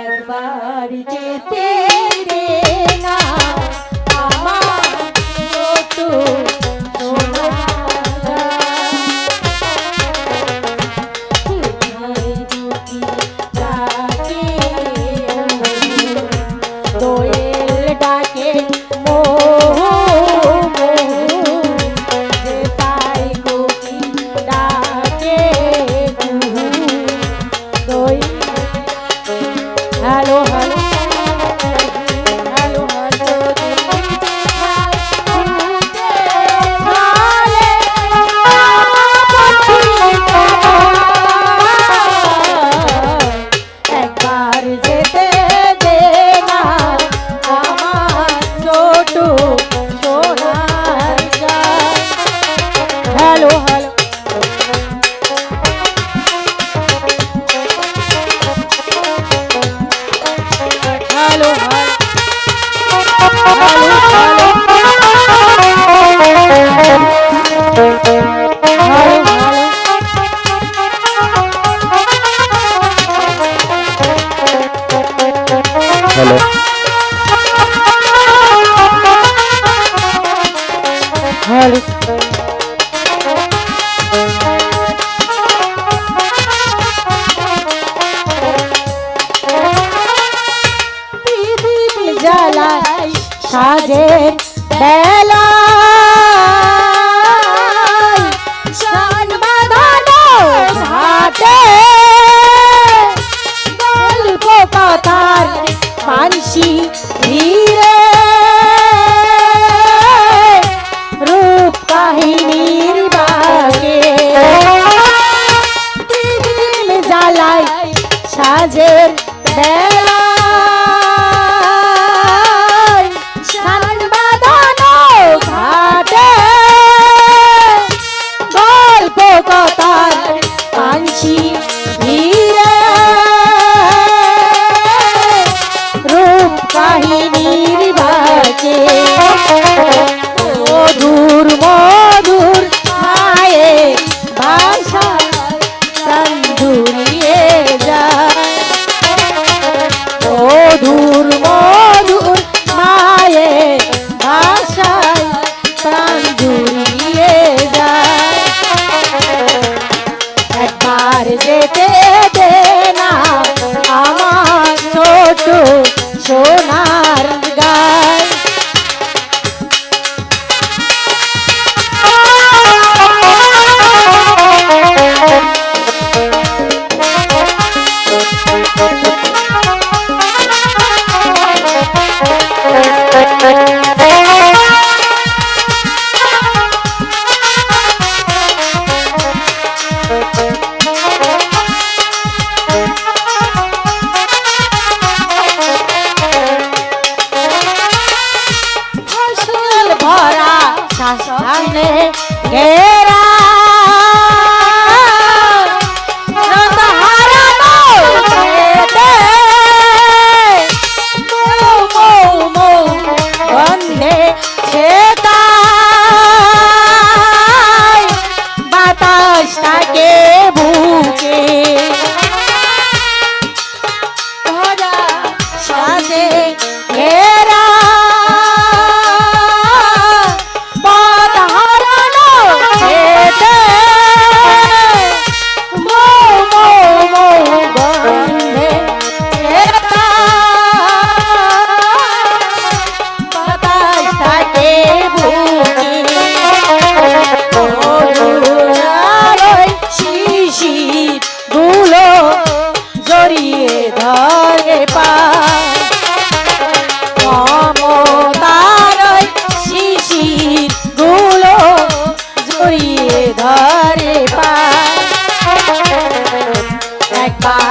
একবার যেতে সাজে কাহিনীর বাগে জ্বালাই সাজের ব্যা জুড়িয়ে যায়। একবার যেতে শাসনে কে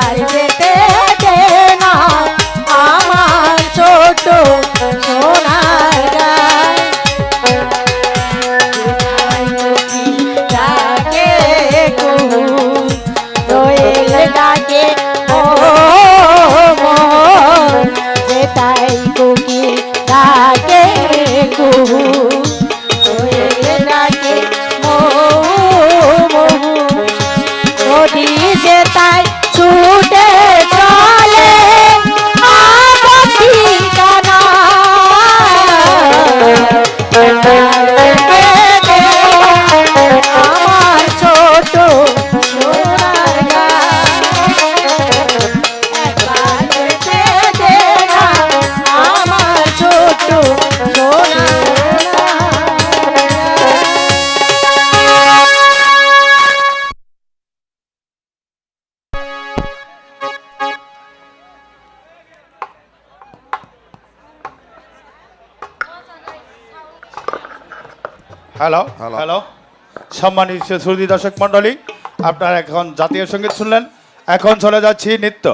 আর হ্যালো হ্যালো হ্যালো সম্মানিত শ্রুতি দর্শক মণ্ডলী আপনারা এখন জাতীয় সংগীত শুনলেন। এখন চলে যাচ্ছি নৃত্য।